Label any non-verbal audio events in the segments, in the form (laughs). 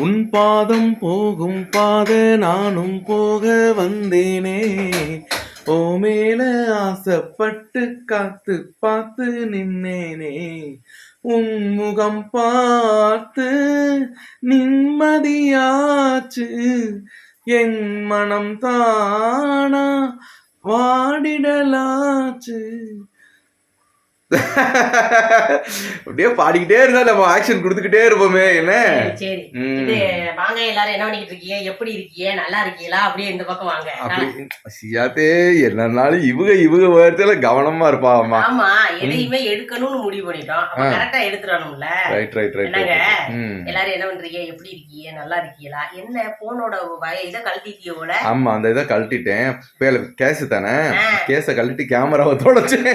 உன் பாதம் போகும் பாத நானும் போக வந்தேனே. ஓ மேல ஆசைப்பட்டு காத்து பார்த்து நின்னேனே. உன் முகம் பார்த்து நிம்மதியாச்சு. என் மனம் தானா வாடிடலாச்சு. அப்படியே பாடிக்கிட்டே இருந்தா நம்ம ஆக்ஷன் கொடுத்துக்கிட்டே இருப்போமே என்ன? சரி, வாங்க எல்லாரும் என்ன பண்ணிட்டு இருக்கீங்க? எப்படி இருக்கீங்க? நல்லா இருக்கீங்களா? அப்படியே இந்த பக்கம் வாங்க. அப்படி சியாத்தே என்னன்னாலும் இவங்க இவங்க வார்த்தையில கவனமா இருப்பாமா ஆமா எதையுமே எடுக்கணும்னு முடிவு பண்ணிட்டோம். கரெக்டா எடுத்துடணும்ல. ரைட் ரைட் ரைட் எல்லாரும் என்ன பண்றீங்க? எப்படி இருக்கீங்க? நல்லா இருக்கீங்களா? என்ன போனோட இதை கழட்டிட்டிய போல ஆமா அந்த இதை கழட்டிட்டேன். பேல கேஸ் தானே. கேஸை கழட்டி கேமராவை தொடச்சேன்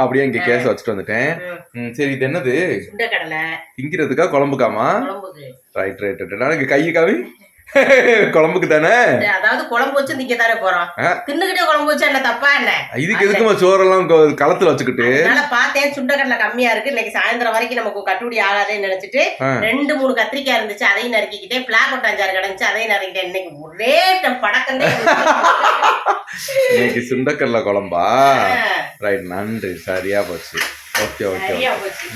அப்படியே இங்க கேஸ் வச்சுட்டு வந்துட்டேன். சரி இது என்னது? சுண்டைக்கடலை. திங்கிறதுக்கா குழம்புக்காமா குழம்புக்கு. ரைட் ரைட் ரைட் நான் கை காவி குழம்புக்கு தானே? அதாவது குழம்பு வச்சு திங்க தானே போறோம். ஆ. தின்னுகிட்டே குழம்பு வச்சு என்ன தப்பா என்ன? இதுக்கு எதுக்குமா சோறெல்லாம் களத்துல வச்சுக்கிட்டு? அதனால பார்த்தேன் சுண்டக்கடலை கம்மியா இருக்கு. இன்னைக்கு சாயந்தரம் வரைக்கும் நமக்கு கட்டுப்படி ஆகாதுன்னு நினைச்சிட்டு. ரெண்டு மூணு கத்திரிக்காய் இருந்துச்சு அதையும் நறுக்கிக்கிட்டேன். பிளாக் ஒட்டாஞ்சாறு கிடந்துச்சு அதையும் நறுக்கிட்டேன். இன்னைக்கு ஒரே படக்கம் இன்னைக்கு சுண்டக்கடலை குழம்பா? ரைட் நன்றி. சரியா போச்சு. ஓகே ஓகே சரியா போச்சு.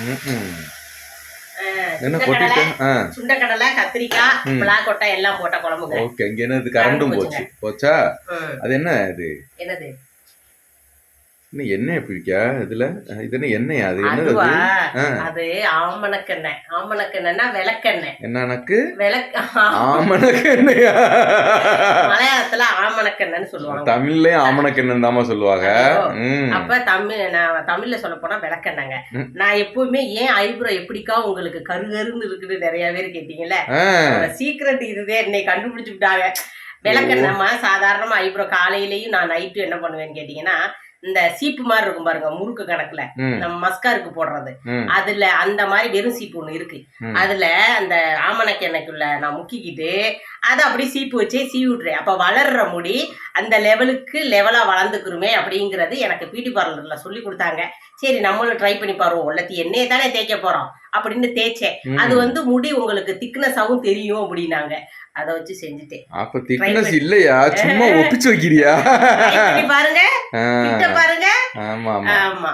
என்ன கொட்டிட்டேன் ஆ. சுண்டக்கடலை கத்திரிக்காய் ம். பிளாக் ஒட்டை எல்லாம் போட்ட குழம்புங்க. ஓகே இங்க என்னது? கரண்டும் கரண்ட் போச்சு. போச்சா. அது என்ன இது? என்னது? இன்னும் எண்ணெய் பிடிக்கா இதுல? இது என்ன எண்ணெயா? அது என்னது அது? ஆமணக்கெண்ணெய். ஆமணக்கெண்ணெய்னா விளக்கெண்ணெய். என்னனக்கு? விளக்கு ஆமணக்கு எண்ணெயா மலையாளத்துல ஆமணக்கெண்ணன்னு சொல்லுவாங்க. தமிழ்லயும் ஆமணக்கு எண்ணெய் தாமா சொல்லுவாங்க அப்ப தமிழ் நான் தமிழ்ல சொல்ல போனா விளக்கெண்ணங்க. நான் எப்பவுமே ஏன் ஐப்ரோ எப்படிக்கா உங்களுக்கு கருகருன்னு இருக்குன்னு நிறைய பேர் கேட்டீங்கல்ல? ஆ. சீக்ரெட் இதுதே என்னை கண்டுபிடிச்சு விட்டாங்க. விளக்கெண்ணமா சாதாரணமா ஐப்ரோ காலையிலயும் நான் நைட்டு என்ன பண்ணுவேன்னு கேட்டீங்கன்னா இந்த சீப்பு மாதிரி இருக்கும் பாருங்க முறுக்கு கணக்குல. நம்ம மஸ்காருக்கு போடுறது. அதுல அந்த மாதிரி வெறும் சீப்பு ஒண்ணு இருக்கு. அதுல அந்த ஆமணக்கு எண்ணெய்க்குள்ள நான் முக்கிக்கிட்டு அதை அப்படியே சீப்பு வச்சே சீவி விட்டுறேன். அப்ப வளர்ற முடி அந்த லெவலுக்கு லெவலா வளர்ந்துக்குருமே அப்படிங்கிறது எனக்கு பியூட்டி பார்லர்ல சொல்லி கொடுத்தாங்க. சரி நம்மளும் ட்ரை பண்ணி பாருவோம். உள்ளத்தி எண்ணெயை தானே தேய்க்க போறோம். அப்படின்னு தேய்ச்சேன். அது வந்து முடி உங்களுக்கு திக்னஸாவும் தெரியும் அப்படின்னாங்க. அதை வச்சு செஞ்சுட்டேன் அப்ப திக்னஸ் இல்லையா? சும்மா ஒப்பிச்சு வைக்கிறியா? பாருங்க. பாருங்க. ஆமா ஆமா.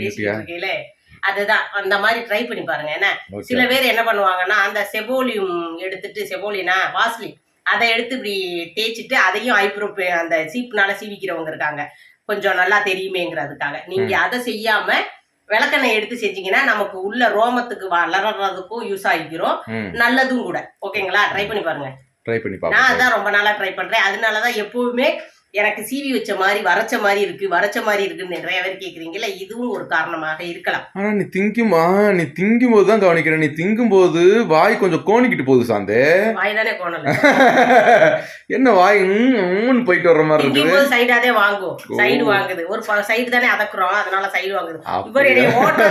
இருக்கையில அதுதான். அந்த மாதிரி ட்ரை பண்ணி பாருங்க. என்ன? சில பேர் என்ன பண்ணுவாங்கன்னா அந்த செபோலியம் எடுத்துட்டு செபோலினா வாஸ்லின் அதை எடுத்து இப்படி தேய்ச்சிட்டு அதையும் ஐப்ரோ அந்த சீப்புனால சீவிக்கிறவங்க இருக்காங்க. கொஞ்சம் நல்லா தெரியுமேங்கிறதுக்காக. நீங்க அதை செய்யாம விளக்கெண்ணெய் எடுத்து செஞ்சீங்கன்னா நமக்கு உள்ள ரோமத்துக்கு வளர்றதுக்கும் யூஸ் ஆகிக்கிறோம். நல்லதும் கூட. ஓகேங்களா? ட்ரை பண்ணி பாருங்க. ட்ரை பண்ணி நான் அதான் ரொம்ப நாளா ட்ரை பண்றேன். அதனாலதான் எப்பவுமே எனக்கு சீவி வச்ச மாதிரி வரைச்ச மாதிரி இருக்கு வரைச்ச மாதிரி இருக்குன்னு நிறைய பேர் கேக்குறீங்கல்ல இதுவும் ஒரு காரணமாக இருக்கலாம். ஆனா நீ திங்குமா நீ திங்கும் போது தான் கவனிக்கிறேன். நீ திங்கும் போது வாய் கொஞ்சம் கோணிக்கிட்டு போகுது சாந்தே. வாய் தானே கோணல. (laughs) என்ன வாய்? ம்னு போயிட்டு வர்ற மாதிரி போது சைடாதே வாங்கும். சைடு வாங்குது. ஒரு சைடு தானே அதக்குறோம். அதனால சைடு வாங்குது. இவர் வாங்க.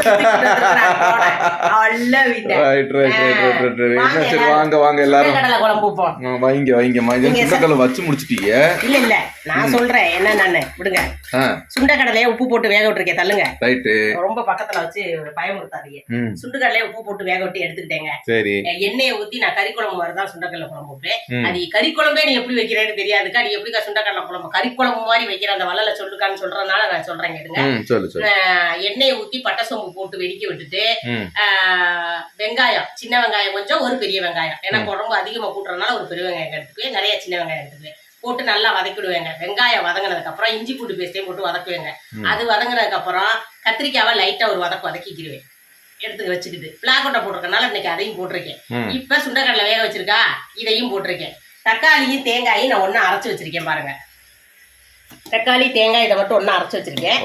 வாங்க வாங்க எல்லாரும். வைங்க வைங்கம்மா இது சுண்டக்கல்ல வச்சு முடிச்சிட்டீங்க. இல்ல இல்ல. நான் சொல்றேன் என்ன நானு விடுங்க. சுண்டக்கடலையை உப்பு போட்டு வேக விட்டுருக்கேன் தள்ளுங்க. ரொம்ப பக்கத்துல வச்சு பயமுறுத்தாதீங்க ம். சுண்டுக்கடலையை உப்பு போட்டு வேக விட்டு எடுத்துக்கிட்டேங்க. சரி. எண்ணெயை ஊத்தி நான் கறி குழம்பு மாதிரி தான் சுண்டக்கடலை குழம்பு வைப்பேன். அது கறி குழம்பே நீ எப்படி வைக்கிறேன்னு தெரியாதுக்கா. நீ எப்படிக்கா சுண்டக்கடலை குழம்பு கறி குழம்பு மாதிரி வைக்கிற அந்த வள்ளல சொல்லுக்கான்னு சொல்றதுனால நான் சொல்றேன் ஆஹ் எண்ணெயை ஊத்தி பட்டை சோம்பு போட்டு வெடிக்க விட்டுட்டு வெங்காயம் சின்ன வெங்காயம் கொஞ்சம் ஒரு பெரிய வெங்காயம். ஏன்னா. குழம்பு அதிகமா கூட்டுறதுனால ஒரு பெரிய வெங்காயம் எடுத்துக்குவேன் நிறைய சின்ன வெங்காயம் எடுத்துக்குவேன். போட்டு நல்லா வதக்கிடுவேங்க. வெங்காயம் வதங்கினதுக்கு அப்புறம் இஞ்சி பூண்டு பேஸ்டையும் போட்டு வதக்குவேங்க. அது வதங்கினதுக்கு அப்புறம் கத்திரிக்காவை லைட்டா ஒரு வதக்கு வதக்கிக்கிடுவேன் எடுத்து வச்சுக்கிட்டு. பிளாக்கொட்டை போட்டிருக்கனால இன்னைக்கு அதையும் போட்டிருக்கேன். இப்ப சுண்டக்கடலை வேக வச்சிருக்கா? இதையும் போட்டிருக்கேன். தக்காளியும் தேங்காயும் நான் ஒண்ணா அரைச்சு வச்சிருக்கேன் பாருங்க. தக்காளி தேங்காய் இதை மட்டும் ஒண்ணா அரைச்சு வச்சிருக்கேன்.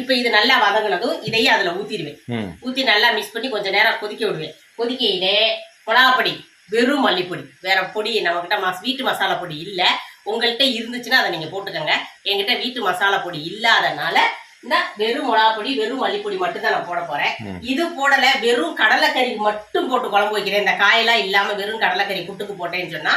இப்ப இது நல்லா வதங்கினதும் இதையும் அதுல ஊத்திடுவேன். ம். ஊத்தி நல்லா மிக்ஸ் பண்ணி கொஞ்ச நேரம் கொதிக்க விடுவேன். கொதிக்கையிலே மிளகாப்பொடி வெறும் மல்லிப்பொடி. வேற பொடி நம்மகிட்ட மஸ் வீட்டு மசாலா பொடி இல்ல. உங்கள்கிட்ட இருந்துச்சுன்னா அதை நீங்க போட்டுக்கோங்க. என்கிட்ட வீட்டு மசாலா பொடி இல்லாதனால இந்த வெறும் மிளகாப்பொடி வெறும் மல்லிப்பொடி மட்டும் தான் நான் போட போறேன். இது போடல வெறும் கடலைக்கறி மட்டும் போட்டு குழம்பு வைக்கிறேன். இந்த காயெல்லாம் இல்லாம வெறும் கடலைக்கறி புட்டுக்கு போட்டேன்னு சொன்னா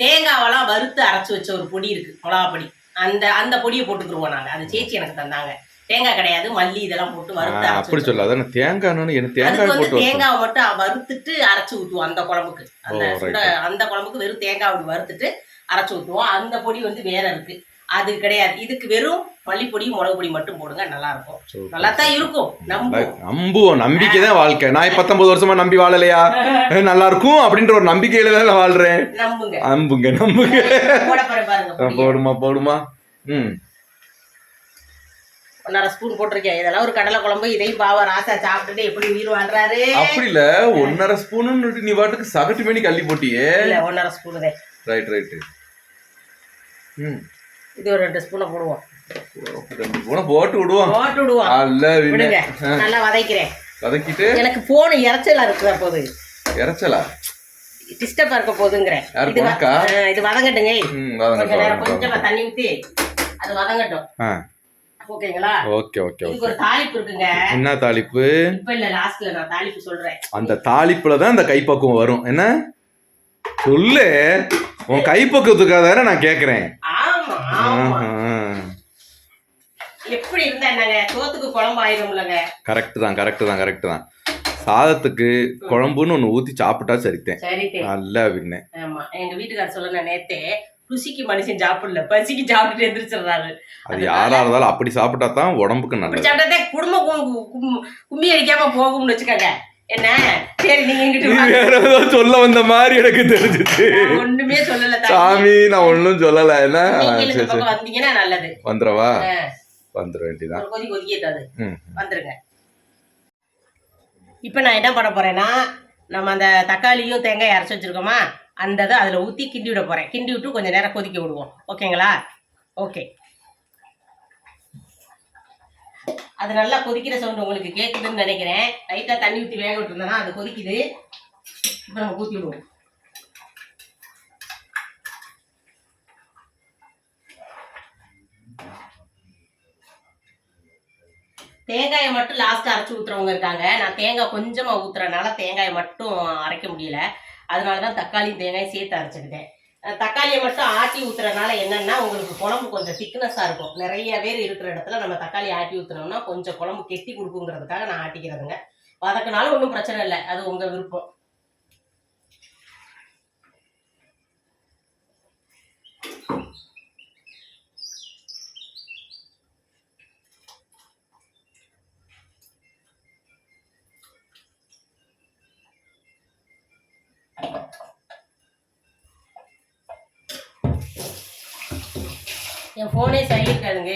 தேங்காவெல்லாம் வறுத்து அரைச்சு வச்ச ஒரு பொடி இருக்கு மிளகாப்பொடி அந்த அந்த பொடியை போட்டுக்குருவோம் நாங்க. அது சேச்சி எனக்கு தந்தாங்க. தேங்காய் கிடையாது மல்லி இதெல்லாம் போட்டு வறுத்து அப்படி சொல்லாத நான் தேங்காய்னு எனக்கு தேங்காய் வந்து போட்டு. தேங்காவை மட்டும் வறுத்துட்டு அரைச்சு ஊத்துவோம் அந்த குழம்புக்கு. அந்த அந்த குழம்புக்கு வெறும் தேங்காய் அப்படி வறுத்துட்டு அரைச்சு ஊத்துவோம். அந்த பொடி வந்து வேற இருக்கு. அது கிடையாது. இதுக்கு வெறும் மல்லிப்பொடி மிளகு பொடி மட்டும் போடுங்க நல்லா இருக்கும். நல்லா தான் இருக்கும். நம்புவோம். நம்பிக்கை தான் வாழ்க்கை. நான் பத்தொன்பது வருஷமா நம்பி வாழலையா? (laughs) நல்லா இருக்கும் அப்படின்ற ஒரு நம்பிக்கையில தான் வாழ்றேன். நம்புங்க. நம்புங்க நம்புங்க. போடுமா போடுமா. ம். ஒன்னரை ஸ்பூன் போட்டிருக்கேன் இதெல்லாம் ஒரு கடலை குழம்பு இதையும் பாவ ராசா சாப்பிட்டுட்டு எப்படி உயிர் வாழ்றாரு? அப்படி இல்ல ஒன்னரை ஸ்பூன் நீ பாட்டுக்கு சகட்டு பண்ணி கள்ளி போட்டியே. இல்ல ஒன்னரை ஸ்பூன் தான் ரைட் ரைட் ம். இது ஒரு ரெண்டு ஸ்பூனை போடுவோம். ரெண்டு ஸ்பூனை போட்டு விடுவோம். போட்டு விடுவோம். அல்ல விடுங்க. நல்லா வதைக்கிறேன். வதக்கிட்டு. எனக்கு போன இறைச்சலா இருக்கிற போது? இறைச்சலா டிஸ்டர்பா இருக்க போதுங்கிறேன். இது வதங்கட்டுங்க. கொஞ்சமா தண்ணி ஊத்தி அது வதங்கட்டும். ஓகேங்களா? Okay okay okay. தாளிப்பு இருக்குங்க. என்ன தாளிப்பு? இப்ப இல்ல லாஸ்ட்ல நான் தாளிப்பு சொல்றேன். அந்த தாளிப்புல தான் இந்த கைப்பக்குவம் வரும். என்ன? சொல்லு. உன் கைப்பக்குவத்துக்காக தானே நான் கேக்குறேன். எப்படி இருந்தா என்னங்க? சோத்துக்கு குழம்பு ஆயிரும்லங்க. கரெக்ட் தான் கரெக்ட் தான் கரெக்ட் தான். சாதத்துக்கு குழம்புன்னு ஒன்று ஊற்றி சாப்பிட்டா சரித்தேன். நல்லா பின்ன ஆமா. எங்க வீட்டுக்காரர் சொல்ல நேத்தே ருசிக்கு மனுஷன் சாப்பிடல பசிக்கு சாப்பிட்டுட்டு எந்திரிச்சிடுறாரு. அது யாரா இருந்தாலும் அப்படி சாப்பிட்டா தான் உடம்புக்கு நல்லது. கும்- கும்- கும்மி அடிக்காம போகும்னு வச்சுக்கோங்க. என்ன? சரி நீங்க. வேற ஏதோ சொல்ல வந்த மாதிரி எனக்கு தெரிஞ்சுச்சு. ஒண்ணுமே சொல்லல. சாமி நான் ஒன்றும் சொல்லல. என்ன? வந்தீங்கன்னா நல்லது. வந்துடவா? வந்துட வேண்டியதான் கொதி கொதிக்கிட்டாது வந்துருங்க. இப்போ நான் என்ன பண்ண போறேன்னா நம்ம அந்த தக்காளியும் தேங்காய் அரைச்சி வச்சிருக்கோமா? அந்த இதை அதில் ஊற்றி கிண்டி விட போகிறேன் கிண்டி விட்டு கொஞ்சம் நேரம் கொதிக்க விடுவோம். ஓகேங்களா? ஓகே. அது நல்லா கொதிக்கிற சவுண்ட் உங்களுக்கு கேட்குதுன்னு நினைக்கிறேன். லைட்டாக தண்ணி ஊற்றி வேக விட்டுருந்தோன்னா அது கொதிக்குது. இப்போ நம்ம ஊற்றி விடுவோம். தேங்காயை மட்டும் லாஸ்ட்டாக அரைச்சி ஊற்றுறவங்க இருக்காங்க. நான் தேங்காய் கொஞ்சமாக ஊற்றுறனால தேங்காயை மட்டும் அரைக்க முடியல. அதனால தான் தக்காளியும் தேங்காயும் சேர்த்து அரைச்சிக்கிட்டேன். தக்காளியை மட்டும் ஆட்டி ஊற்றுறதுனால என்னென்னா உங்களுக்கு குழம்பு கொஞ்சம் திக்னஸாக இருக்கும். நிறைய பேர் இருக்கிற இடத்துல நம்ம தக்காளி ஆட்டி ஊற்றுனோம்னா கொஞ்சம் குழம்பு கெட்டி கொடுக்குங்கிறதுக்காக நான் ஆட்டிக்கிறதுங்க. வதக்கினாலும் ஒன்றும் பிரச்சனை இல்லை. அது உங்கள் விருப்பம். என் ஃபோனே சரியிருக்காதுங்க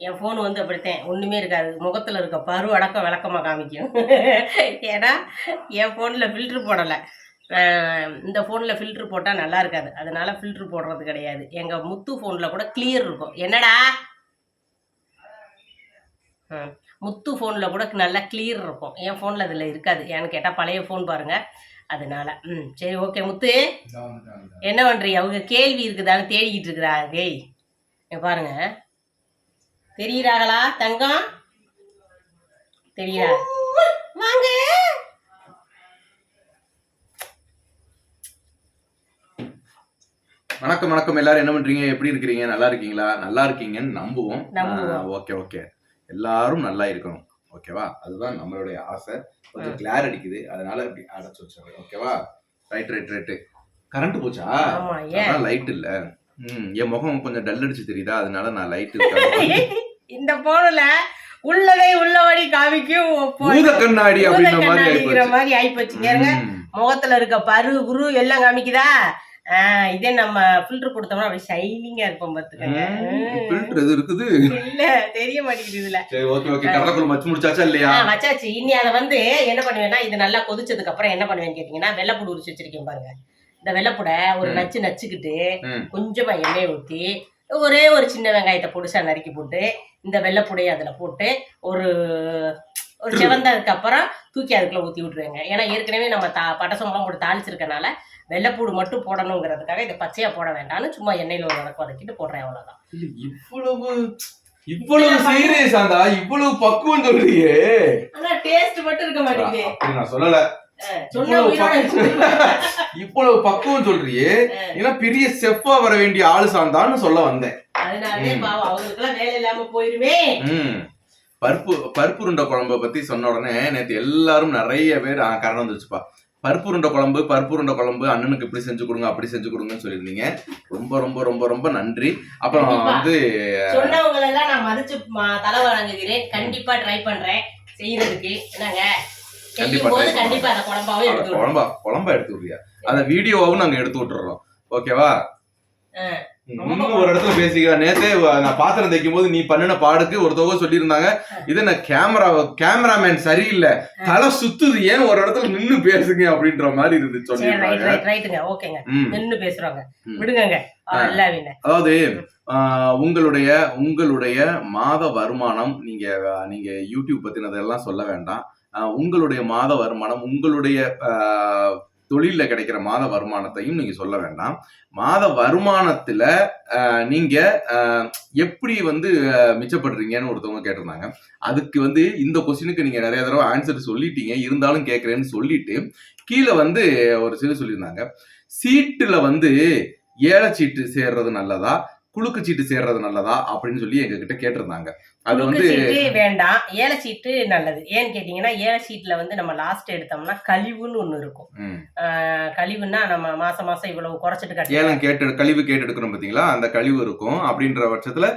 என் ஃபோன் வந்து அப்படித்தேன். ஒன்றுமே இருக்காது. முகத்தில் இருக்க பரு அடக்கம் விளக்கமாக காமிக்கும். (laughs) ஏன்னா என் ஃபோனில் ஃபில்ட்ரு போடலை. இந்த ஃபோனில் ஃபில்ட்ரு போட்டால் நல்லா இருக்காது. அதனால ஃபில்ட்ரு போடுறது கிடையாது. எங்கள் முத்து ஃபோனில் கூட கிளியர் இருக்கும். என்னடா? முத்து ஃபோனில் கூட நல்லா கிளியர் இருக்கும். என் ஃபோனில் அதில் இருக்காது. ஏன்னு கேட்டால் பழைய ஃபோன் பாருங்கள் அதனால ம் சரி ஓகே முத்து. என்ன பண்றீங்க? அவங்க கேள்வி இருக்குதான்னு தேடிக்கிட்டு இருக்கிறாங்க டேய் இங்க பாருங்க. தெரியுறாங்களா தங்கம்? தெரியுறா. வாங்க. வணக்கம் வணக்கம். எல்லாரும் என்ன பண்றீங்க? எப்படி இருக்கிறீங்க? நல்லா இருக்கீங்களா? நல்லா இருக்கீங்கன்னு நம்புவோம். நம்புவோம். ஓகே ஓகே எல்லாரும் நல்லா இருக்கணும். ஓகேவா? அதுதான் நம்மளுடைய ஆசை. கொஞ்சம் கிளார் அடிக்குது. அதனால இப்படி அடைச்சு வச்சிருக்கேன் ஓகேவா? ரைட் ரைட் ரைட்டு கரண்ட் போச்சா? அதான் லைட் இல்ல. ம் என் முகம் கொஞ்சம் டல் அடிச்சு தெரியுதா? அதனால நான் லைட் (laughs) இந்த போன்ல உள்ளதை உள்ளபடி காமிக்கும் கண்ணாடி பூத அப்படின்ற மாதிரி கண்ணாடிங்கிற ஆயிப்போச்சு. மாதிரி ஆயிப்போச்சு ஏறுங்க ம். முகத்துல இருக்க பரு குரு எல்லாம் காமிக்குதா? இதே நம்ம ஃபில்டர் கொடுத்தோம்னா அப்படியே ஷைனிங்கா இருப்போம் பாத்துக்கங்க filter எது இருக்குது? இல்ல தெரிய மாட்டேங்குது இதுல. சரி ஓகே ஓகே கடலைக்குள்ள மச்சு முடிச்சாச்சா இல்லையா? ஆ வச்சாச்சு. இனி அதை வந்து என்ன பண்ணுவேன்னா இது நல்லா கொதிச்சதுக்கு அப்புறம் என்ன பண்ணுவேன்னு கேட்டீங்கன்னா வெள்ளைப்பூடு உரிச்சு வச்சிருக்கேன் பாருங்க. இந்த வெள்ளைப்பூடை ஒரு. நச்சு நச்சுக்கிட்டு. கொஞ்சமா எண்ணெய் ஊற்றி ஒரே ஒரு சின்ன வெங்காயத்தை பொடிசா நறுக்கி போட்டு இந்த வெள்ளைப்பூடையை அதுல போட்டு ஒரு ஒரு செவந்ததுக்கு அப்புறம் தூக்கி அதுக்குள்ள ஊத்தி விட்டுருவேங்க. ஏன்னா ஏற்கனவே நம்ம தா பட்டசம்பளம் போட்டு தாளிச்சிருக்கனால வெள்ளைப்பூடு மட்டும் போடணுங்கிறதுக்காக இதை பச்சையா போட வேண்டாம்னு சும்மா எண்ணெயில ஒரு வதக்கு வதக்கிட்டு போடுறேன் அவ்வளவுதான். இவ்வளவு இவ்வளவு சீரியஸ் ஆண்டா இவ்வளவு பக்குவம் சொல்றியே. ஆனா டேஸ்ட் மட்டும் இருக்க மாட்டேங்குது. நான் சொல்லல. (laughs) இவ்வளவு பக்குவம் சொல்றியே. ஏன்னா பெரிய செஃப்பா வர வேண்டிய ஆளு சாந்தான்னு சொல்ல வந்தேன். அதனாலே. பாவம் அவங்களுக்கு எல்லாம் வேலை இல்லாம போயிருமே. பருப்பு பருப்பு உருண்டை குழம்பை பத்தி சொன்ன உடனே நேத்து எல்லாரும் நிறைய பேர் கரணம் வந்துச்சுப்பா பருப்பு உருண்டை குழம்பு பருப்பு உருண்டை குழம்பு அண்ணனுக்கு இப்படி செஞ்சு கொடுங்க அப்படி செஞ்சு கொடுங்கன்னு சொல்லியிருந்தீங்க. ரொம்ப ரொம்ப ரொம்ப ரொம்ப நன்றி. அப்புறம். வந்து சொன்னவங்களை எல்லாம் நான் மதிச்சு தலை வணங்குகிறேன். கண்டிப்பா ட்ரை பண்றேன். செய்யறதுக்கு. என்னங்க? கண்டிப்பா. குழம்பா குழம்பா எடுத்து விடுறியா? அந்த வீடியோவும் நாங்க எடுத்து விட்டுறோம். ஓகேவா. இன்னும் ஒரு இடத்துல பேசிக்க நேத்தே நான் பாத்திரம் தைக்கும் போது நீ பண்ணின பாடுக்கு ஒரு தொகை சொல்லியிருந்தாங்க. இது நான் கேமரா கேமராமேன் சரியில்லை. தலை சுத்துது. ஏன் ஒரு இடத்துல நின்னு பேசுங்க அப்படின்ற மாதிரி இருந்து ரைட்டுங்க. ஓகேங்க. நின்னு பேசுறாங்க. எல்லாவின அதாவது உங்களுடைய உங்களுடைய மாத வருமானம் நீங்க நீங்க யூடியூப் பத்தினதெல்லாம் சொல்ல வேண்டாம். உங்களுடைய மாத வருமானம் உங்களுடைய ஆஹ், தொழில்ல கிடைக்கிற மாத வருமானத்தையும் நீங்க சொல்ல வேண்டாம். மாத வருமானத்துல ஆஹ், நீங்க ஆஹ், எப்படி வந்து மிச்சப்படுறீங்கன்னு ஒருத்தவங்க கேட்டிருந்தாங்க. அதுக்கு வந்து இந்த கொஸ்டினுக்கு நீங்க நிறைய தடவை ஆன்சர் சொல்லிட்டீங்க. இருந்தாலும் கேட்குறேன்னு சொல்லிட்டு கீழே வந்து ஒரு சில சொல்லியிருந்தாங்க. சீட்டுல வந்து ஏழை சீட்டு சேர்றது நல்லதா? குழுக்கு சீட்டு சேர்றது நல்லதா? அப்படின்னு சொல்லி எங்ககிட்ட கேட்டிருந்தாங்க. அது வந்து வேண்டாம். ஏழை சீட்டு நல்லது. ஏன்னு கேட்டீங்கன்னா ஏழை சீட்ல வந்து நம்ம லாஸ்ட் எடுத்தோம்னா கழிவுன்னு ஒண்ணு இருக்கும். கழிவுன்னா நம்ம மாசம் மாசம் இவ்வளவு குறைச்சிட்டு கட்டணும் ஏலம் கேட்டு கழிவு கேட்டு எடுக்கணும் பாத்தீங்களா? அந்த கழிவு இருக்கும். அப்படின்ற பட்சத்துல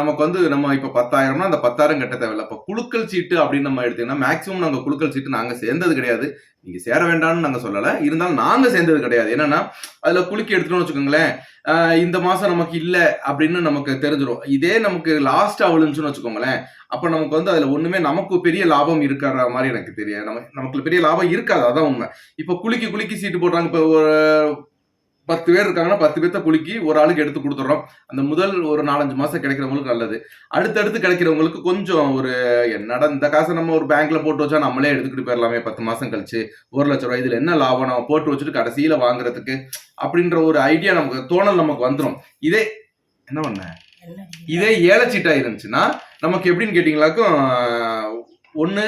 நமக்கு வந்து நம்ம இப்ப பத்தாயிரம்னா அந்த பத்தாயிரம் கட்ட தேவையில்ல. இப்ப குலுக்கல் சீட்டு அப்படின்னு நம்ம எடுத்தீங்கன்னா மேக்சிமம் நாங்க குலுக்கல் சீட்டு நாங்க சேர்ந்தது கிடையாது. நீங்க சேர வேண்டாம்னு நாங்க சொல்லல. இருந்தாலும் நாங்க சேர்ந்தது கிடையாது. என்னன்னா அதுல குலுக்கி எடுத்துட்டோம்னு வச்சுக்கோங்களேன் இந்த மாசம் நமக்கு இல்ல அப்படின்னு நமக்கு தெரிஞ்சிடும் இதே நமக்கு லாஸ்ட் விழுந்துச்சுன்னு வச்சுக்கோங்களேன் அப்ப நமக்கு வந்து அதுல ஒண்ணுமே நமக்கு பெரிய லாபம் இருக்கிற மாதிரி எனக்கு தெரியாது. நம்ம நமக்கு பெரிய லாபம் இருக்காது. அதான் உண்மை. இப்ப குலுக்கி குலுக்கி சீட்டு போடுறாங்க. இப்ப ஒரு பத்து பேர் இருக்காங்கன்னா பத்து பேர்த்த குலுக்கி ஒரு ஆளுக்கு எடுத்து கொடுத்துட்றோம். அந்த முதல் ஒரு நாலஞ்சு மாசம் கிடைக்கிறவங்களுக்கு நல்லது. அடுத்தடுத்து கிடைக்கிறவங்களுக்கு கொஞ்சம் ஒரு என்னடா இந்த காசை நம்ம ஒரு பேங்க்ல போட்டு வச்சா நம்மளே எடுத்துக்கிட்டு போயிடலாமே பத்து மாசம் கழிச்சு. ஒரு லட்ச ரூபாய் இதுல என்ன லாபம்? நம்ம போட்டு வச்சுட்டு கடைசியில வாங்குறதுக்கு அப்படின்ற ஒரு ஐடியா நமக்கு தோணல் நமக்கு வந்துடும் இதே என்ன பண்ண? இதே ஏலச்சீட்டாக இருந்துச்சுன்னா நமக்கு எப்படின்னு கேட்டீங்களாக்கும் ஒன்று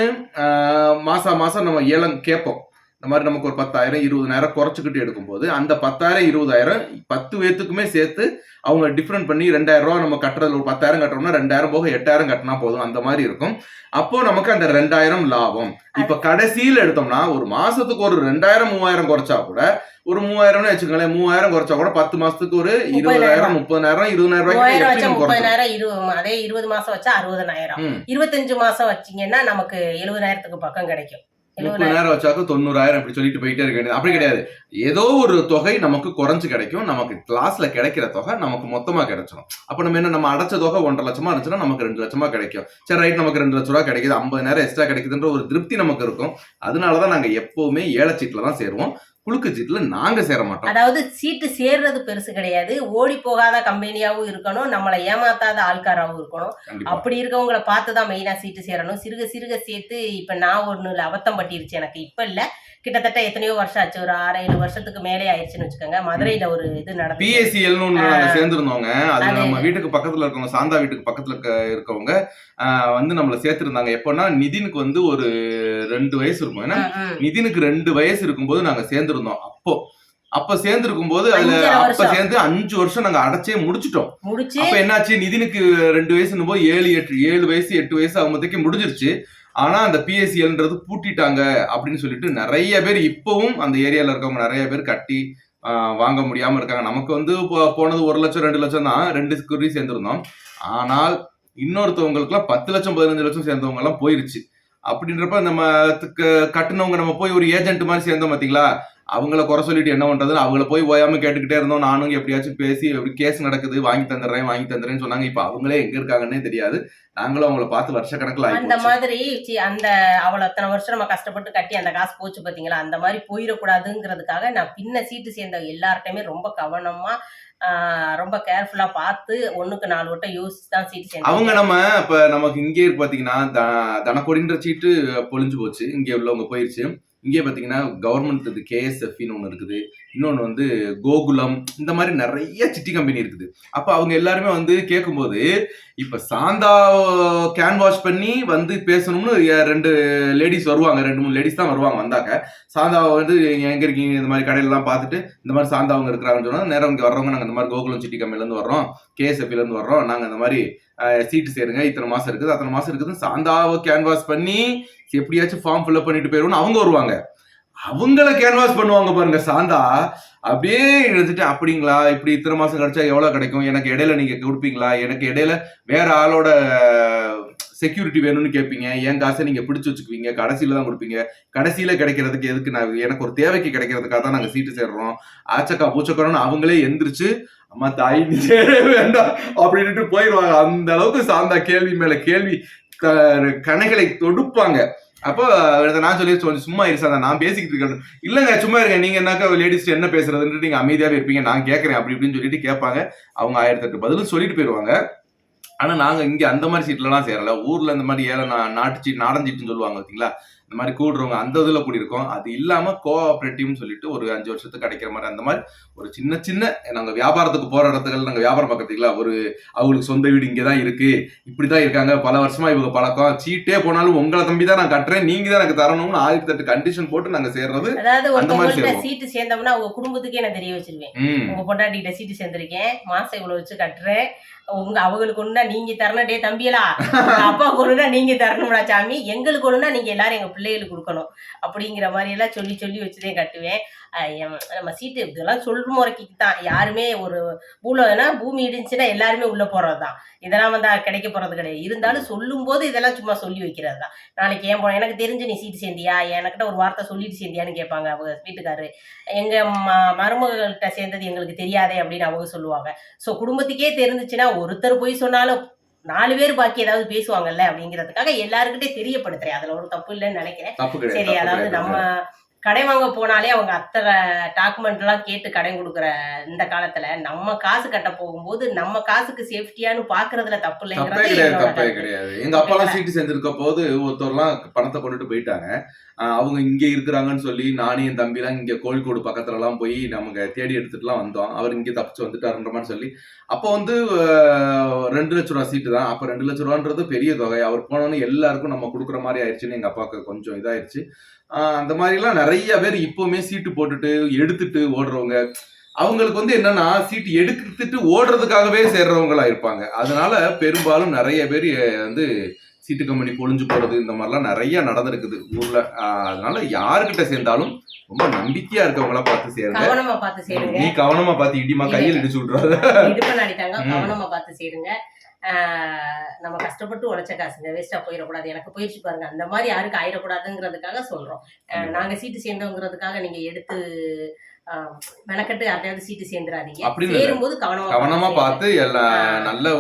மாசா மாசம் நம்ம ஏலம் கேட்போம். இந்த மாதிரி நமக்கு ஒரு பத்தாயிரம் இருபதாயிரம் குறைச்சிக்கிட்டு எடுக்கும்போது அந்த பத்தாயிரம் இருபதாயிரம் பத்து பேத்துக்குமே சேர்த்து அவங்க டிஃப்ரெண்ட் பண்ணி ரெண்டாயிரம் ரூபா நம்ம கட்டுறதுல ஒரு பத்தாயிரம் கட்டுறோம்னா ரெண்டாயிரம் போக எட்டாயிரம் கட்டினா போதும். அந்த மாதிரி இருக்கும். அப்போ நமக்கு அந்த ரெண்டாயிரம் லாபம். இப்ப கடைசியில் எடுத்தோம்னா ஒரு மாசத்துக்கு ஒரு ரெண்டாயிரம் மூவாயிரம் குறைச்சா கூட ஒரு மூவாயிரம்னு வச்சுக்கோங்களேன் மூவாயிரம் குறைச்சா கூட பத்து மாசத்துக்கு ஒரு இருபதாயிரம் முப்பதாயிரம் இருபதாயிரம் குறைச்சிடும். முப்பதாயிரம் அதே இருபது மாசம் வச்சா அறுபதனாயிரம் ம். இருபத்தஞ்சு மாசம் வச்சீங்கன்னா நமக்கு எழுபதாயிரத்துக்கு பக்கம் கிடைக்கும். முப்பதாயிரம் வச்சாக்க தொண்ணூறாயிரம் இப்படி சொல்லிட்டு போயிட்டே இருக்க அப்படி கிடையாது. ஏதோ ஒரு தொகை நமக்கு குறைஞ்சு கிடைக்கும். நமக்கு கிளாஸ்ல கிடைக்கிற தொகை நமக்கு மொத்தமா கிடைச்சிடும் அப்ப நம்ம என்ன நம்ம அடைச்ச தொகை ஒன்றரை லட்சமா இருந்துச்சுன்னா நமக்கு ரெண்டு லட்சமா கிடைக்கும். சரி ரைட் நமக்கு ரெண்டு லட்ச ரூபா கிடைக்குது. ஐம்பதாயிரம் எக்ஸ்ட்ரா கிடைக்குதுன்ற ஒரு திருப்தி நமக்கு இருக்கும். அதனாலதான் நாங்க எப்பவுமே ஏலச்சீட்டுல தான் சேருவோம். குலுக்கு சீட்டுல நாங்க சேர மாட்டோம். அதாவது சீட்டு சேர்றது பெருசு கிடையாது. ஓடி போகாத கம்பெனியாவும் இருக்கணும். நம்மளை ஏமாத்தாத ஆள்காராவும் இருக்கணும். அப்படி இருக்கவங்கள பார்த்து தான் மெயினா சீட்டு சேரணும். சிறுக சிறுக சேர்த்து இப்ப நான் ஒண்ணு அபத்தம் பட்டிருச்சு எனக்கு. இப்ப இல்ல. கிட்டத்தட்ட எத்தனையோ வருஷம் ஆச்சு. ஒரு ஆறு ஏழு வருஷத்துக்கு மேலே ஆயிடுச்சுன்னு வச்சுக்கோங்க. மதுரையில ஒரு இது நடந்து பிஎஸ்சிஎல்னு ஒன்று சேர்ந்துருந்தோங்க. அது நம்ம வீட்டுக்கு பக்கத்துல இருக்கவங்க சாந்தா வீட்டுக்கு பக்கத்துல இருக்க இருக்கவங்க வந்து நம்மள சேர்த்திருந்தாங்க. எப்போன்னா நிதினுக்கு வந்து ஒரு ரெண்டு வயசு இருக்கும். ஏன்னா நிதினுக்கு ரெண்டு வயசு இருக்கும்போது நாங்க சேர்ந்திருந்தோம். அப்போ அப்ப சேர்ந்திருக்கும் போது அதுல அப்ப. சேர்ந்து அஞ்சு வருஷம் நாங்க அடைச்சே முடிச்சிட்டோம். முடிச்சு அப்ப என்னாச்சு? நிதினுக்கு ரெண்டு வயசுன்னு போது ஏழு எட்டு ஏழு வயசு எட்டு வயசு ஆகும்போதைக்கு முடிஞ்சிருச்சு. ஆனா அந்த பிஎஸ்சிஎல்ன்றது பூட்டிட்டாங்க அப்படின்னு சொல்லிட்டு நிறைய பேர் இப்பவும் அந்த ஏரியால இருக்கவங்க நிறைய பேர் கட்டி வாங்க முடியாம இருக்காங்க. நமக்கு வந்து போ- போனது ஒரு லட்சம் ரெண்டு லட்சம் தான். ரெண்டு குறி சேர்ந்துருந்தோம். ஆனால் இன்னொருத்தவங்களுக்குலாம் பத்து லட்சம் பதினஞ்சு லட்சம் சேர்ந்தவங்க எல்லாம் போயிருச்சு. அப்படின்றப்ப நம்ம கட்டினவங்க கட்டுனவங்க நம்ம போய் ஒரு ஏஜென்ட் மாதிரி சேர்ந்தோம் பாத்தீங்களா? அவங்கள குறை சொல்லிட்டு என்ன பண்றதுன்னு அவங்கள போய் ஓயாம கேட்டுக்கிட்டே இருந்தோம். நானும் எப்படியாச்சும் பேசி எப்படி கேஸ் நடக்குது வாங்கி தந்துடுறேன் வாங்கி தந்துடுறேன்னு சொன்னாங்க. இப்ப அவங்களே எங்க இருக்காங்கன்னே தெரியாது. நாங்களும் அவங்கள பார்த்து வருஷக்கணக்கில் அந்த மாதிரி அந்த அவளை அத்தனை வருஷம் நம்ம கஷ்டப்பட்டு கட்டி அந்த காசு போச்சு பாத்தீங்களா? அந்த மாதிரி போயிடக்கூடாதுங்கிறதுக்காக நான் பின்ன சீட்டு சேர்ந்த எல்லார்ட்டையுமே ரொம்ப கவனமா ரொம்ப கேர்ஃபுல்லா பார்த்து ஒண்ணுக்கு நாலு வட்டம் யோசிச்சு தான் சீட்டு சேர்ந்தேன். அவங்க நம்ம இப்ப நமக்கு இங்கே பாத்தீங்கன்னா தனக்கொடின்ற சீட்டு பொழிஞ்சு போச்சு. இங்கே உள்ளவங்க போயிருச்சு. இங்கே பார்த்தீங்கன்னா கவர்மெண்ட் இது கேஎஸ்எஃப்னு ஒன்று இருக்குது. இன்னொன்று வந்து கோகுலம் இந்த மாதிரி நிறைய சிட்டி கம்பெனி இருக்குது. அப்போ அவங்க எல்லாருமே வந்து கேட்கும்போது இப்போ சாந்தா கேன் வாஷ் பண்ணி வந்து பேசணும்னு ரெண்டு லேடிஸ் வருவாங்க ரெண்டு மூணு லேடிஸ் தான் வருவாங்க வந்தாக்க. சாந்தாவை வந்து எங்கே இருக்கீங்க? இந்த மாதிரி கடையிலலாம் பார்த்துட்டு இந்த மாதிரி சாந்தா அவங்க இருக்கிறாங்கன்னு சொன்னால் நேரம் இங்கே வர்றவங்க நாங்கள் இந்த மாதிரி கோகுலம் சிட்டி கம்பெனிலேருந்து வர்றோம் கேஎஸ்எஃப்லேருந்து வர்றோம் நாங்கள் இந்த மாதிரி சீட்டு சேருங்க இத்தனை மாதம் இருக்குது அத்தனை மாதம் இருக்குதுன்னு சாந்தாவை கேன்வாஸ் பண்ணி எப்படியாச்சும் ஃபார்ம் ஃபில்அப் பண்ணிட்டு போயிடுவோம்னு அவங்க வருவாங்க. அவங்கள கேன்வாஸ் பண்ணுவாங்க பாருங்க சாந்தா. அப்படியே எழுதிட்டு அப்படிங்களா? இப்படி இத்தனை மாசம் கிடைச்சா எவ்வளவு கிடைக்கும்? எனக்கு இடையில நீங்க கொடுப்பீங்களா? எனக்கு இடையில வேற ஆளோட செக்யூரிட்டி வேணும்னு கேட்பீங்க. என் காசை நீங்க பிடிச்சு வச்சுக்குவீங்க. கடைசியில தான் கொடுப்பீங்க. கடைசியில கிடைக்கிறதுக்கு எதுக்கு நான் எனக்கு ஒரு தேவைக்கு கிடைக்கிறதுக்காக தான் நாங்க சீட்டு சேர்றோம். ஆச்சக்கா பூச்சக்காரன்னு அவங்களே எந்திரிச்சு அம்மா தாய் நீ சேரவே வேண்டாம். அப்படின்ட்டு போயிடுவாங்க. அந்த அளவுக்கு சாந்தா கேள்வி மேல கேள்வி க- கணைகளை தொடுப்பாங்க. அப்போ நான் சொல்லி சொல்லி சும்மா இருசா நான் பேசிக்கிட்டு இருக்கேன் இல்லைங்க சும்மா இருங்க. நீங்க என்னக்கா லேடிஸ் என்ன பேசுறதுன்ட்டு நீங்க அமைதியாவே இருப்பீங்க. நான் கேட்கறேன் அப்படி இப்படின்னு சொல்லிட்டு கேட்பாங்க. அவங்க ஆயிரத்தி எட்டு பதிலும் சொல்லிட்டு போயிடுவாங்க ஆனா நாங்க இங்க அந்த மாதிரி சீட்லலாம் சேரல. ஊர்ல இந்த மாதிரி ஏழை நா- நாட்டு சீட் சொல்லுவாங்க பாத்தீங்களா? இந்த மாதிரி கூடுறவங்க அந்த இதுல கூடி இருக்கோம் அது இல்லாம கோஆபரேட்டிவ்னு சொல்லிட்டு ஒரு அஞ்சு வருஷத்துக்கு கிடைக்கிற மாதிரி அந்த மாதிரி ஒரு சின்ன சின்ன நாங்க வியாபாரத்துக்கு போற இடத்துகள் நாங்க வியாபாரம் பார்க்கறதுங்களா ஒரு அவங்களுக்கு சொந்த வீடு இங்கே தான் இருக்கு. இப்படிதான் இருக்காங்க. பல வருஷமா இவங்க பழக்கம். சீட்டே போனாலும் உங்களை தம்பி தான் நான் கட்டுறேன். நீங்க தான் எனக்கு தரணும்னு ஆயிரத்தி எட்டு கண்டிஷன் போட்டு நாங்க சேர்றது அந்த மாதிரி. சீட்டு சேர்ந்தோம்னா அவங்க குடும்பத்துக்கே நான் தெரிய வச்சிருவேன். ம். உங்க பொண்டாட்டிகிட்ட சீட்டு சேர்ந்திருக்கேன். மாசம் இவ்வளவு வச்சு கட்டுறேன். உங்க அவங்களுக்கு ஒண்ணுனா நீங்க தரணும். டே தம்பியலா அப்பாவுக்கு ஒண்ணுனா நீங்க தரணும்டா சாமி. எங்களுக்கு ஒண்ணுனா நீங்க எல்லாரும் எங்க பிள்ளைகளுக்கு கொடுக்கணும். அப்படிங்கிற மாதிரி எல்லாம் சொல்லி சொல்லி வச்சுதான் கட்டுவேன். நம்ம சீட்டு இதெல்லாம் சொல்ற முறைக்கு தான் யாருமே ஒரு பூலோனா பூமி இடிஞ்சுன்னா எல்லாருமே உள்ள போறது தான் இதெல்லாம் வந்து கிடைக்க போறது கிடையாது. இருந்தாலும் சொல்லும் போது இதெல்லாம் சும்மா சொல்லி வைக்கிறது தான் நாளைக்கு ஏன் போன எனக்கு தெரிஞ்சு நீ சீட்டு சேர்ந்தியா? எனக்கிட்ட ஒரு வார்த்தை சொல்லிட்டு சேர்ந்தியான்னு கேட்பாங்க அவங்க வீட்டுக்காரரு எங்க ம- மருமகள்கிட்ட சேர்ந்தது எங்களுக்கு தெரியாதே அப்படின்னு அவங்க சொல்லுவாங்க. ஸோ குடும்பத்துக்கே தெரிஞ்சுச்சுன்னா ஒருத்தர் போய் சொன்னாலும் நாலு பேர் பாக்கி ஏதாவது பேசுவாங்கல்ல அப்படிங்கிறதுக்காக எல்லாருக்கிட்டே தெரியப்படுத்துறேன். அதுல ஒரு தப்பு இல்லைன்னு நினைக்கிறேன். சரி அதாவது. நம்ம கடை வாங்க போனாலே அவங்க அத்தனை டாக்குமெண்ட் எல்லாம் கேட்டு கடை கொடுக்குற இந்த காலத்துல நம்ம காசு கட்ட போகும்போது நம்ம காசுக்கு சேஃப்டியான்னு பாக்குறதுல தப்பு இல்லைங்கிறது தப்பே. கிடையாது எங்க அப்பாலாம் சீட்டு சேர்ந்திருக்க போது ஒருத்தர்லாம் பணத்தை கொண்டுட்டு போயிட்டாங்க. அவங்க இங்க இருக்கிறாங்கன்னு சொல்லி நானும் என் தம்பிலாம் இங்க கோழிக்கோடு பக்கத்துல எல்லாம் போய் நமக்கு தேடி எடுத்துட்டுலாம் வந்தோம். அவர் இங்க தப்பிச்சு வந்துட்டாருன்ற மாதிரி சொல்லி. அப்போ வந்து ரெண்டு லட்ச ரூபா சீட்டு தான். அப்ப ரெண்டு லட்ச ரூபான்றது பெரிய தொகை. அவர் போனோன்னு எல்லாருக்கும் நம்ம கொடுக்குற மாதிரி ஆயிடுச்சுன்னு எங்க அப்பாவுக்கு கொஞ்சம் இதாயிருச்சு. அந்த மாதிரிலாம் நிறைய பேர் இப்பவுமே சீட்டு போட்டுட்டு எடுத்துட்டு ஓடுறவங்க. அவங்களுக்கு வந்து என்னன்னா சீட்டு எடுத்துட்டு ஓடுறதுக்காகவே சேர்றவங்களா இருப்பாங்க. அதனால பெரும்பாலும் நிறைய பேர் வந்து சீட்டு கம்பெனி பொழிஞ்சு போறது இந்த மாதிரிலாம் நிறைய நடந்திருக்குது ஊர்ல. அதனால யாருக்கிட்ட சேர்ந்தாலும் ரொம்ப நம்பிக்கையா இருக்கவங்கள பார்த்து சேருங்க. கவனமா பார்த்து சேருங்க. நீ கவனமா பார்த்து இடிமா கையில் இடிச்சு விட்றாத ம். கவனமா பார்த்து சேருங்க. நம்ம கஷ்டப்பட்டு உழைச்ச காசுங்க வேஸ்டா போயிடக்கூடாது. எனக்கு போயிடுச்சு பாருங்க. அந்த மாதிரி யாருக்கு ஆயிடக்கூடாதுங்கிறதுக்காக சொல்றோம். நாங்க சீட்டு சேர்ந்தோங்கிறதுக்காக நீங்க எடுத்து மெனக்கட்டு யார்ட்டையாவது சீட்டு சேர்ந்துடாதீங்க. சேரும்போது கவனமா கவனமா. பார்த்து எல்லா. நல்ல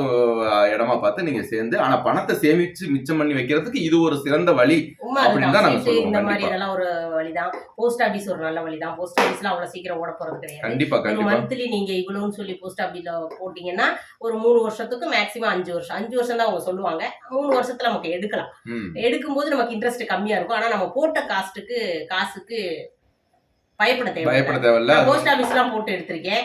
இடமா பார்த்து நீங்க சேர்ந்து ஆனா பணத்தை சேமிச்சு மிச்சம் பண்ணி வைக்கிறதுக்கு இது ஒரு சிறந்த வழி இந்த மாதிரி. இதெல்லாம் ஒரு வழிதான். போஸ்ட் ஆபீஸ் ஒரு நல்ல வழிதான். போஸ்ட் ஆபீஸ்ல அவ்வளவு சீக்கிரம் ஓட போறது கிடையாது. கண்டிப்பா மந்த்லி நீங்க இவ்வளவுன்னு சொல்லி போஸ்ட் ஆபீஸ்ல போட்டீங்கன்னா ஒரு மூணு வருஷத்துக்கு மேக்ஸிமம் அஞ்சு வருஷம். அஞ்சு வருஷம் தான் அவங்க சொல்லுவாங்க. மூணு வருஷத்துல நமக்கு எடுக்கலாம். எடுக்கும்போது நமக்கு இன்ட்ரெஸ்ட் கம்மியா இருக்கும். ஆனா நம்ம போட்ட காஸ்ட்டுக்கு காசுக்கு பயப்பட தேவை பயப்பட தேவையில்ல. போஸ்ட் ஆபீஸ்லாம் போட்டு எடுத்திருக்கேன்.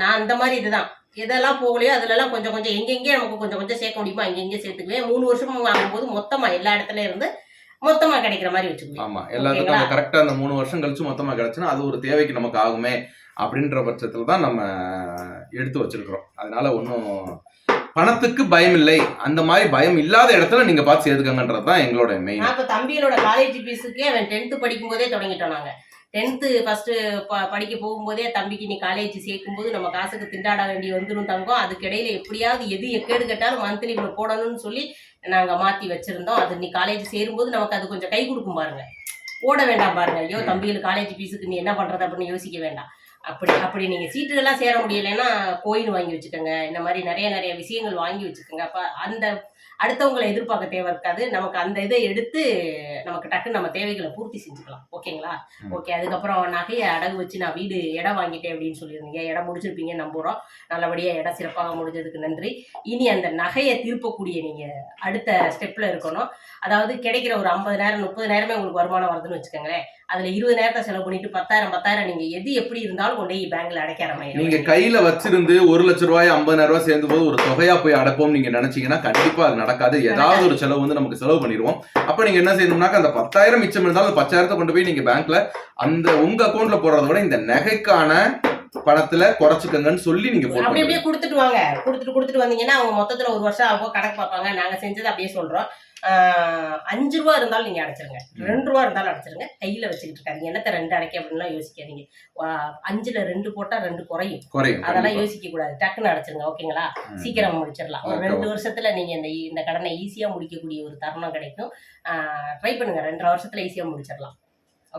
நான் அந்த மாதிரி இதுதான். எதெல்லாம் போகலையோ அதுலலாம் கொஞ்சம் கொஞ்சம் எங்கெங்கே நமக்கு கொஞ்சம் கொஞ்சம் சேர்க்க முடியுமோ அங்கெங்கே சேர்த்துக்குவேன். மூணு வருஷமும் ஆகும்போது மொத்தமா எல்லா இடத்துல இருந்து மொத்தமா கிடைக்கிற மாதிரி வச்சுக்குவேன். ஆமா எல்லாத்துக்கும்? அந்த கரெக்டா அந்த மூணு வருஷம் கழிச்சு மொத்தமா கிடைச்சுன்னா அது ஒரு தேவைக்கு நமக்கு ஆகுமே அப்படின்ற பட்சத்துல தான் நம்ம எடுத்து வச்சிருக்கிறோம். அதனால ஒன்றும் பணத்துக்கு பயம் இல்லை அந்த மாதிரி பயம் இல்லாத இடத்துல நீங்க பார்த்து சேர்த்துக்கங்கன்றது தான் எங்களோட மெயின் இப்போ தம்பியோட காலேஜ் ஃபீஸுக்கே அவன் டென்த்து படிக்கும் போதே தொடங்கிட்டோம் நாங்கள் டென்த்து ஃபர்ஸ்ட் ப படிக்க போகும்போதே தம்பிக்கு நீ காலேஜ் சேர்க்கும்போது நம்ம காசுக்கு திண்டாட வேண்டி வந்துடும் தங்கம். அதுக்கிடையில எப்படியாவது எது எக்கேடு கேட்டாலும் மந்த்லி இவ்வளோ போடணும்னு சொல்லி நாங்கள் மாற்றி வச்சிருந்தோம். அது நீ காலேஜ் சேரும்போது நமக்கு அது கொஞ்சம் கை கொடுக்கும் பாருங்க. ஓட வேண்டாம் பாருங்க. ஐயோ ம். தம்பிகளுக்கு காலேஜ் ஃபீஸுக்கு நீ என்ன பண்றது அப்படின்னு யோசிக்க வேண்டாம். அப்படி அப்படி நீங்க சீட்டுகள்லாம் சேர முடியலைன்னா கோயின் வாங்கி வச்சுக்கோங்க. இந்த மாதிரி நிறைய நிறைய விஷயங்கள் வாங்கி வச்சுக்கோங்க. அப்ப அந்த அடுத்தவங்களை எதிர்பார்க்க தேவை இருக்காது. நமக்கு அந்த இதை எடுத்து நமக்கு டக்குன்னு நம்ம தேவைகளை பூர்த்தி செஞ்சுக்கலாம். ஓகேங்களா. ஓகே அதுக்கப்புறம் நகையை அடகு வச்சு நான் வீடு இடம் வாங்கிட்டேன் அப்படின்னு சொல்லியிருந்தீங்க. இடம் முடிச்சிருப்பீங்க நம்புறோம். நல்லபடியா இடம் சிறப்பாக முடிஞ்சதுக்கு நன்றி. இனி அந்த நகையை திருப்பக்கூடிய நீங்க அடுத்த ஸ்டெப்ல இருக்கணும். அதாவது கிடைக்கிற ஒரு ஐம்பது நேரம் முப்பது நேரமே உங்களுக்கு வருமானம் வருதுன்னு வச்சுக்கோங்களேன். அதுல இருபது நேரத்தை செலவு பண்ணிட்டு பத்தாயிரம் பத்தாயிரம் நீங்க எது எப்படி இருந்தாலும் கொண்டு போய் பேங்க்ல அடைக்க ஆரம்பிங்க. நீங்க கையில வச்சிருந்து ஒரு லட்ச ரூபாய் ஐம்பதாயிரம் ரூபாய் சேர்ந்து போது ஒரு தொகையா போய் அடைப்போம் நீங்க நினைச்சீங்கன்னா கண்டிப்பா அது நடக்காது. ஏதாவது ஒரு செலவு வந்து நமக்கு செலவு பண்ணிடுவோம். அப்ப நீங்க என்ன செய்யணும்னாக்க அந்த பத்தாயிரம் மிச்சம் இருந்தாலும் அந்த பத்தாயிரத்தை கொண்டு போய் நீங்க பேங்க்ல அந்த உங்க அக்கௌண்ட்ல போடுறத விட இந்த நகைக்கான பணத்துல குறைச்சுக்கங்கன்னு சொல்லி நீங்க அப்படி அப்படியே கொடுத்துட்டு வாங்க. கொடுத்துட்டு கொடுத்துட்டு வந்தீங்கன்னா அவங்க மொத்தத்துல ஒரு வருஷம் ஆகும். கணக்கு பார்ப்பாங்க. நாங்க செஞ்சதை அப்படியே சொல்றோம். அஞ்சு ரூபா இருந்தாலும் நீங்க அடைச்சிருங்க. ரெண்டு ரூபா இருந்தாலும் அடைச்சிருங்க. கையில வச்சுக்கிட்டு இருக்காதீங்க. என்னத்த ரெண்டு அடைக்க அப்படின்லாம் யோசிக்காதீங்க. அஞ்சுல ரெண்டு போட்டா ரெண்டு குறையும். குறையும். அதெல்லாம். யோசிக்க கூடாது. டக்குன்னு அடைச்சிருங்க. ஓகேங்களா. சீக்கிரம் முடிச்சிடலாம். ஒரு ரெண்டு வருஷத்துல நீங்க இந்த இந்த கடனை ஈஸியா முடிக்கக்கூடிய ஒரு தருணம் கிடைக்கும். ட்ரை பண்ணுங்க. ரெண்டரை வருஷத்துல ஈஸியா முடிச்சிடலாம்.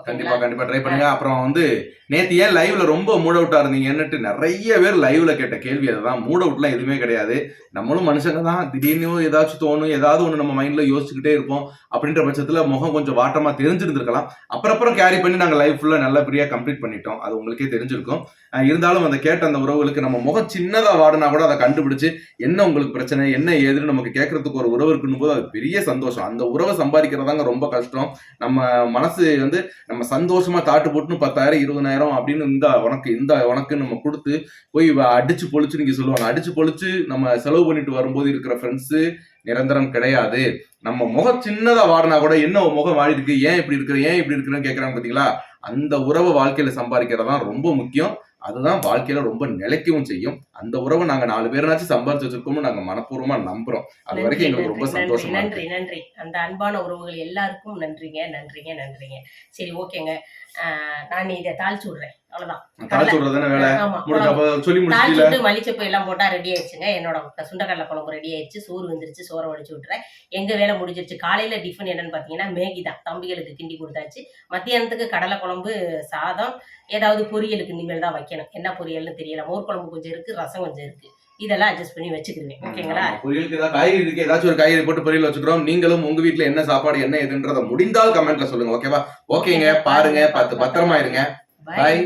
கண்டிப்பா கண்டிப்பா ட்ரை பண்ணுங்க. அப்புறம் வந்து நேத்து ஏன் லைவ்ல ரொம்ப மூட் அவுட்டா இருந்தீங்கன்னுட்டு நிறைய பேர் லைவ்ல கேட்ட கேள்வி அதுதான். மூட் அவுட்லாம் எதுவுமே கிடையாது. நம்மளும் மனுஷங்க தான். திடீர்னு ஏதாச்சும் தோணும் ஏதாவது ஒன்று நம்ம மைண்ட்ல யோசிச்சுக்கிட்டே இருப்போம் அப்படின்ற பட்சத்துல முகம் கொஞ்சம் வாட்டமா தெரிஞ்சிருந்திருக்கலாம். அப்புறம் கேரி பண்ணி நாங்க லைஃப் ஃபுல்லா நல்லபடியா கம்ப்ளீட் பண்ணிட்டோம். அது உங்களுக்கே தெரிஞ்சிருக்கும். இருந்தாலும் அந்த கேட்ட அந்த உறவுகளுக்கு நம்ம முகம் சின்னதா வாடினா கூட அதை கண்டுபிடிச்சு என்ன உங்களுக்கு பிரச்சனை என்ன ஏதுன்னு நமக்கு கேட்கறதுக்கு ஒரு உறவு இருக்குன்னு போது அது பெரிய சந்தோஷம். அந்த உறவை சம்பாதிக்கிறதாங்க ரொம்ப கஷ்டம். நம்ம மனசு வந்து நம்ம சந்தோஷமா தாட்டு போட்டுன்னு பத்தாயிரம் இருபதாயிரம் அப்படின்னு இந்த உனக்கு இந்த உனக்கு நம்ம கொடுத்து போய் வ- அடிச்சு பொழிச்சு நீங்க சொல்லுவாங்க. அடிச்சு பொழிச்சு நம்ம செலவு பண்ணிட்டு வரும்போது இருக்கிற ஃப்ரெண்ட்ஸு நிரந்தரம் கிடையாது. நம்ம முகம் சின்னதா வாடினா கூட என்ன முகம் வாடி இருக்கு ஏன் இப்படி இருக்கிற ஏன் இப்படி இருக்கிறன்னு கேட்கறாங்க பாத்தீங்களா? அந்த உறவை வாழ்க்கையில சம்பாதிக்கிறது தான் ரொம்ப முக்கியம். அதுதான் வாழ்க்கையில ரொம்ப நிலைக்கவும் செய்யும். அந்த உறவை நாங்க நாலு பேராச்சும் சம்பாரிச்சு வச்சிருக்கோம்னு நாங்க மனப்பூர்வமா நம்புறோம். அது வரைக்கும் எங்களுக்கு ரொம்ப சந்தோஷமா நன்றி நன்றி. அந்த அன்பான உறவுகள் எல்லாருக்கும் நன்றிங்க நன்றிங்க நன்றிங்க. சரி ஓகேங்க. நான் இதை தாளிச்சு விடுறேன். அவ்வளவுதான். தாள் சொல்றது தானே வேலை? சொல்லி தாளிச்சுட்டு மல்லிச்சப்பு எல்லாம் போட்டா ரெடி ஆயிடுச்சுங்க. என்னோட சுண்டக்கடலை குழம்பு ரெடி ஆயிடுச்சு. சோறு வந்துருச்சு. சோறை வடிச்சு விட்டுறேன். எங்க வேலை முடிஞ்சிருச்சு. காலையில டிஃபன் என்னன்னு பாத்தீங்கன்னா மேகி தான். தம்பிகளுக்கு கிண்டி கொடுத்தாச்சு. மத்தியானத்துக்கு கடலை குழம்பு சாதம் ஏதாவது பொரியலுக்கு இனிமேல் தான் வைக்கணும். என்ன பொரியல்னு தெரியல. மோர் குழம்பு கொஞ்சம் இருக்கு. ரசம் கொஞ்சம் இருக்கு. இதெல்லாம் அட்ஜஸ்ட் பண்ணி வச்சுக்கிருவேன் ஓகேங்களா பொரியலுக்கு ஏதாவது காய்கறி இருக்கு ஏதாச்சும் ஒரு காய்கறி போட்டு பொரியல் வச்சுக்கிறோம். நீங்களும் உங்க வீட்ல என்ன சாப்பாடு என்ன எதுன்றத முடிந்தால் கமெண்ட்ல சொல்லுங்க ஓகேவா ஓகேங்க பாருங்க பார்த்து பத்திரமா இருங்க. பாய்